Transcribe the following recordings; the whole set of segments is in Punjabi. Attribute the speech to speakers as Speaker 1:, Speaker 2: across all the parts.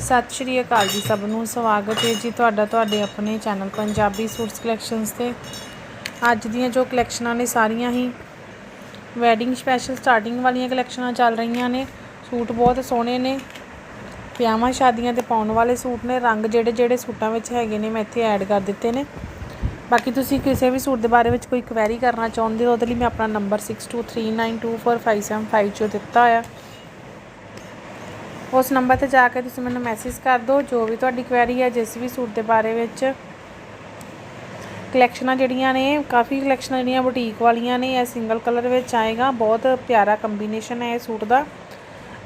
Speaker 1: ਸਤਿ ਸ਼੍ਰੀ ਅਕਾਲ ਜੀ ਸਭ ਨੂੰ, ਸਵਾਗਤ ਹੈ ਜੀ ਤੁਹਾਡਾ, ਤੁਹਾਡੇ ਆਪਣੇ ਚੈਨਲ ਪੰਜਾਬੀ ਸੂਟਸ ਕਲੈਕਸ਼ਨਸ ਤੇ। ਅੱਜ ਦੀਆਂ ਜੋ ਕਲੈਕਸ਼ਨਾਂ ਨੇ ਸਾਰੀਆਂ ਹੀ ਵੈਡਿੰਗ ਸਪੈਸ਼ਲ ਸਟਾਰਟਿੰਗ ਵਾਲੀਆਂ ਕਲੈਕਸ਼ਨਾਂ ਚੱਲ ਰਹੀਆਂ ਨੇ। ਸੂਟ ਬਹੁਤ ਸੋਹਣੇ ਨੇ। ਵਿਆਹਾਂ ਸ਼ਾਦੀਆਂ ਤੇ ਪਾਉਣ ਵਾਲੇ ਸੂਟ ਨੇ। ਰੰਗ ਜਿਹੜੇ ਜਿਹੜੇ ਸੂਟਾਂ ਵਿੱਚ ਹੈਗੇ ਨੇ, ਮੈਂ ਇੱਥੇ ਐਡ ਕਰ ਦਿੱਤੇ ਨੇ। ਬਾਕੀ ਤੁਸੀਂ ਕਿਸੇ ਵੀ ਸੂਟ ਦੇ ਬਾਰੇ ਵਿੱਚ ਕੋਈ ਕੁਐਰੀ ਕਰਨਾ ਚਾਹੁੰਦੇ ਹੋ, ਉਹਦੇ ਲਈ ਮੈਂ ਆਪਣਾ ਨੰਬਰ 6239245755 'ਚੋਂ ਦਿੱਤਾ ਹੋਇਆ ਉਸ ਨੰਬਰ ਤੇ ਜਾ ਕੇ ਤੁਸੀਂ ਮੈਨੂੰ ਮੈਸੇਜ ਕਰ ਦਿਓ, ਜੋ ਵੀ ਤੁਹਾਡੀ ਕੁਐਰੀ ਹੈ, ਜਿਸ ਵੀ ਸੂਟ ਦੇ ਬਾਰੇ ਵਿੱਚ ਕਲੈਕਸ਼ਨਾਂ ਜਿਹੜੀਆਂ ਨੇ, ਕਾਫੀ ਕਲੈਕਸ਼ਨਾਂ ਜਿਹੜੀਆਂ ਬੁਟੀਕ ਵਾਲੀਆਂ ਨੇ, ਇਹ ਸਿੰਗਲ ਕਲਰ ਵਿੱਚ ਆਏਗਾ, ਬਹੁਤ ਪਿਆਰਾ ਕੰਬੀਨੇਸ਼ਨ ਹੈ ਇਹ ਸੂਟ ਦਾ।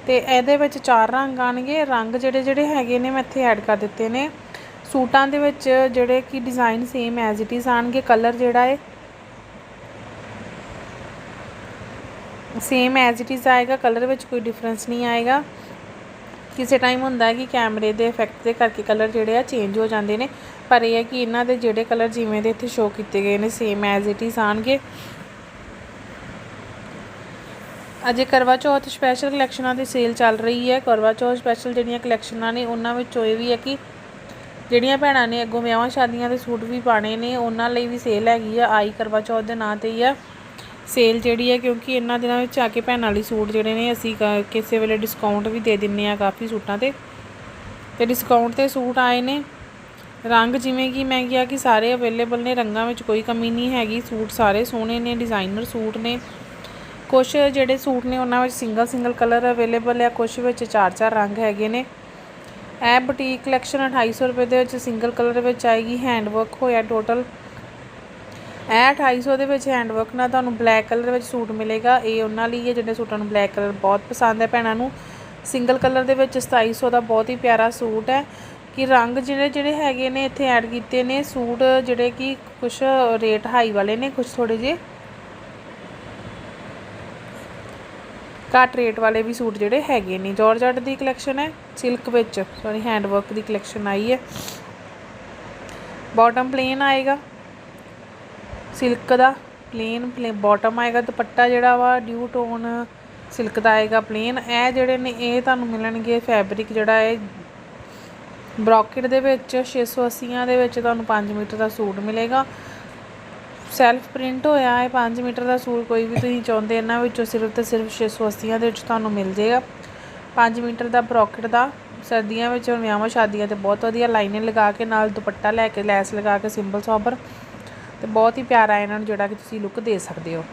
Speaker 1: ਤੇ ਇਹਦੇ ਵਿੱਚ ਚਾਰ ਰੰਗ ਆਣਗੇ ਰੰਗ ਜਿਹੜੇ ਜਿਹੜੇ ਹੈਗੇ ਨੇ, ਮੈਂ ਇੱਥੇ ਐਡ ਕਰ ਦਿੱਤੇ ਨੇ। ਸੂਟਾਂ ਦੇ ਵਿੱਚ ਜਿਹੜੇ ਕਿ design same as it is ਆਣਗੇ ਕਲਰ ਜਿਹੜਾ ਹੈ ਸੇਮ ਐਜ਼ ਇਟ ਇਜ਼ ਆਏਗਾ ਕਲਰ ਵਿੱਚ ਕੋਈ ਡਿਫਰੈਂਸ ਨਹੀਂ ਆਏਗਾ। ਕਿਸੇ ਟਾਈਮ ਹੁੰਦਾ ਹੈ ਕਿ ਕੈਮਰੇ ਦੇ ਇਫੈਕਟ ਦੇ ਕਰਕੇ ਕਲਰ ਜਿਹੜੇ ਆ ਚੇਂਜ ਹੋ ਜਾਂਦੇ ਨੇ, ਪਰ ਇਹ ਹੈ ਕਿ ਇਹਨਾਂ ਦੇ ਜਿਹੜੇ ਕਲਰ ਜਿਵੇਂ ਦੇ ਇੱਥੇ ਸ਼ੋ ਕੀਤੇ ਗਏ ਨੇ ਸੇਮ ਐਜ਼ ਇਟ ਇਜ਼ ਆਣਗੇ ਅਜੇ ਕਰਵਾ ਚੌਥ ਸਪੈਸ਼ਲ ਕਲੈਕਸ਼ਨਾਂ ਦੀ ਸੇਲ ਚੱਲ ਰਹੀ ਹੈ। ਕਰਵਾ ਚੌਥ ਸਪੈਸ਼ਲ ਜਿਹੜੀਆਂ ਕਲੈਕਸ਼ਨਾਂ ਨੇ, ਉਹਨਾਂ ਵਿੱਚੋਂ ਇਹ ਵੀ ਹੈ ਕਿ ਜਿਹੜੀਆਂ ਭੈਣਾਂ ਨੇ ਅੱਗੋਂ ਵਿਆਹਾਂ ਸ਼ਾਦੀਆਂ ਦੇ ਸੂਟ ਵੀ ਪਾਣੇ ਨੇ, ਉਹਨਾਂ ਲਈ ਵੀ ਸੇਲ ਹੈਗੀ ਆ। ਆਈ ਕਰਵਾ ਚੌਥ ਦੇ ਨਾਂ ਤੇ ਹੀ ਆ। ਸੇਲ ਜਿਹੜੀ ਹੈ, ਕਿਉਂਕਿ ਇਹਨਾਂ ਦਿਨਾਂ ਵਿੱਚ ਆ ਕੇ ਭੈਣਾਂ ਲਈ ਸੂਟ ਜਿਹੜੇ ਨੇ, ਅਸੀਂ ਕ- ਕਿਸੇ ਵੇਲੇ ਡਿਸਕਾਊਂਟ ਵੀ ਦੇ ਦਿੰਨੇ ਆ ਕਾਫੀ ਸੂਟਾਂ ਤੇ। ਤੇ ਡਿਸਕਾਊਂਟ ਤੇ ਸੂਟ ਆਏ ਨੇ। ਰੰਗ ਜਿਵੇਂ ਕਿ ਮੈਂ ਕਿਹਾ ਕਿ ਸਾਰੇ ਅਵੇਲੇਬਲ ਨੇ, ਰੰਗਾਂ ਵਿੱਚ ਕੋਈ ਕਮੀ ਨਹੀਂ ਹੈਗੀ। ਸੂਟ ਸਾਰੇ ਸੋਹਣੇ ਨੇ ਡਿਜ਼ਾਈਨਰ ਸੂਟ ਨੇ। ਕੁਝ ਜਿਹੜੇ ਸੂਟ ਨੇ, ਉਹਨਾਂ ਵਿੱਚ ਸਿੰਗਲ ਸਿੰਗਲ ਕਲਰ ਅਵੇਲੇਬਲ ਹੈ ਕੁਝ ਵਿੱਚ ਚਾਰ ਚਾਰ ਰੰਗ ਹੈਗੇ ਨੇ। ਇਹ ਬੁਟੀਕ ਕਲੈਕਸ਼ਨ 2800 ਰੁਪਏ ਦੇ ਵਿੱਚ ਸਿੰਗਲ ਕਲਰ ਵਿੱਚ ਆਏਗੀ। ਹੈਂਡ ਵਰਕ ਹੋਇਆ ਟੋਟਲ ਇਹ 2800 ਦੇ ਵਿੱਚ ਹੈਂਡ ਵਰਕ ਨਾਲ ਤੁਹਾਨੂੰ ਬਲੈਕ ਕਲਰ ਵਿੱਚ ਸੂਟ ਮਿਲੇਗਾ। ਇਹ ਉਹਨਾਂ ਲਈ ਹੈ ਜਿਹੜੇ ਸੂਟਾਂ ਨੂੰ ਬਲੈਕ ਕਲਰ ਬਹੁਤ ਪਸੰਦ ਹੈ। ਭੈਣਾਂ ਨੂੰ ਸਿੰਗਲ ਕਲਰ ਦੇ ਵਿੱਚ 2700 ਦਾ ਬਹੁਤ ਹੀ ਪਿਆਰਾ ਸੂਟ ਹੈ। ਕਿ ਰੰਗ ਜਿਹੜੇ ਜਿਹੜੇ ਹੈਗੇ ਨੇ, ਇੱਥੇ ਐਡ ਕੀਤੇ ਨੇ। ਸੂਟ ਜਿਹੜੇ ਕਿ ਕੁਝ ਰੇਟ ਹਾਈ ਵਾਲੇ ਨੇ ਕੁਝ ਥੋੜੇ ਜਿਹੇ ਘੱਟ ਰੇਟ ਵਾਲੇ ਵੀ ਸੂਟ ਜਿਹੜੇ ਹੈਗੇ ਨੇ। ਜਾਰਜਟ ਦੀ ਕਲੈਕਸ਼ਨ ਹੈ ਸਿਲਕ ਵਿੱਚ। ਸੌਰੀ ਹੈਂਡ ਵਰਕ ਦੀ ਕਲੈਕਸ਼ਨ ਆਈ ਹੈ। ਬਾਟਮ ਪਲੇਨ ਆਏਗਾ। ਸਿਲਕ ਦਾ ਪਲੇਨ ਪਲੇਨ ਬਾਟਮ ਆਏਗਾ, ਦੁਪੱਟਾ ਜਿਹੜਾ ਵਾ ਡਿਊ ਟੋਨ ਸਿਲਕ ਦਾ ਆਏਗਾ ਪਲੇਨ ਇਹ ਜਿਹੜੇ ਨੇ, ਇਹ ਤੁਹਾਨੂੰ ਮਿਲਣਗੇ ਫੈਬਰਿਕ ਜਿਹੜਾ ਹੈ ਬ੍ਰੋਕਟ ਦੇ ਵਿੱਚ 680 ਦੇ ਵਿੱਚ ਤੁਹਾਨੂੰ 5 ਮੀਟਰ ਦਾ ਸੂਟ ਮਿਲੇਗਾ। ਸੈਲਫ ਪ੍ਰਿੰਟ ਹੋਇਆ ਹੈ 5 ਮੀਟਰ ਦਾ ਸੂਟ, ਕੋਈ ਵੀ ਤੁਸੀਂ ਚਾਹੁੰਦੇ ਇਹਨਾਂ ਵਿੱਚੋਂ ਸਿਰਫ ਤੇ ਸਿਰਫ 680 ਦੇ ਵਿੱਚ ਤੁਹਾਨੂੰ ਮਿਲ ਜਾਏਗਾ। 5 ਮੀਟਰ ਦਾ ਬ੍ਰੋਕਟ ਦਾ, ਸਰਦੀਆਂ ਵਿੱਚ ਵਿਆਹਾਂ, ਸ਼ਾਦੀਆਂ ਤੇ ਬਹੁਤ ਵਧੀਆ ਲਾਈਨਿੰਗ ਲਗਾ ਕੇ ਨਾਲ ਦੁਪੱਟਾ ਲੈ ਕੇ, ਲੈਸ ਲਗਾ ਕੇ ਸਿੰਪਲ ਸੋਬਰ ਤੇ ਬਹੁਤ ਹੀ ਪਿਆਰਾ ਇਹਨਾਂ ਨੂੰ ਜਿਹੜਾ ਕਿ ਤੁਸੀਂ ਲੁੱਕ ਦੇ ਸਕਦੇ ਹੋ।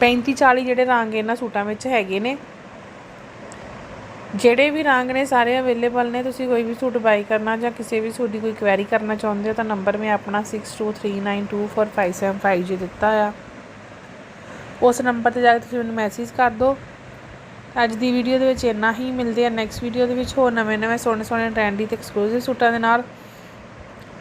Speaker 1: 35 40 ਜਿਹੜੇ ਰੰਗ ਇਹਨਾਂ ਸੂਟਾਂ ਵਿੱਚ ਹੈਗੇ ਨੇ। ਜਿਹੜੇ ਵੀ ਰੰਗ ਨੇ ਸਾਰੇ ਅਵੇਲੇਬਲ ਨੇ, ਤੁਸੀਂ ਕੋਈ ਵੀ ਸੂਟ ਬਾਈ ਕਰਨਾ ਜਾਂ ਕਿਸੇ ਵੀ ਸੂਟ ਦੀ ਕੋਈ ਕੁਐਰੀ ਕਰਨਾ ਚਾਹੁੰਦੇ ਹੋ ਤਾਂ ਨੰਬਰ ਮੈਂ ਆਪਣਾ 6239245755 ਜੀ ਦਿੱਤਾ ਆ। ਉਸ ਨੰਬਰ ਤੇ ਜਾ ਕੇ ਤੁਸੀਂ ਮੈਨੂੰ ਮੈਸੇਜ ਕਰ ਦਿਓ। ਅੱਜ ਦੀ ਵੀਡੀਓ ਦੇ ਵਿੱਚ ਇੰਨਾ ਹੀ, ਮਿਲਦੇ ਆ ਨੈਕਸਟ ਵੀਡੀਓ ਦੇ ਵਿੱਚ ਹੋਰ ਨਵੇਂ ਨਵੇਂ ਸੋਹਣੇ ਸੋਹਣੇ ਟ੍ਰੈਂਡੀ ਤੇ ਐਕਸਕਲੂਸਿਵ ਸੂਟਾਂ ਦੇ ਨਾਲ।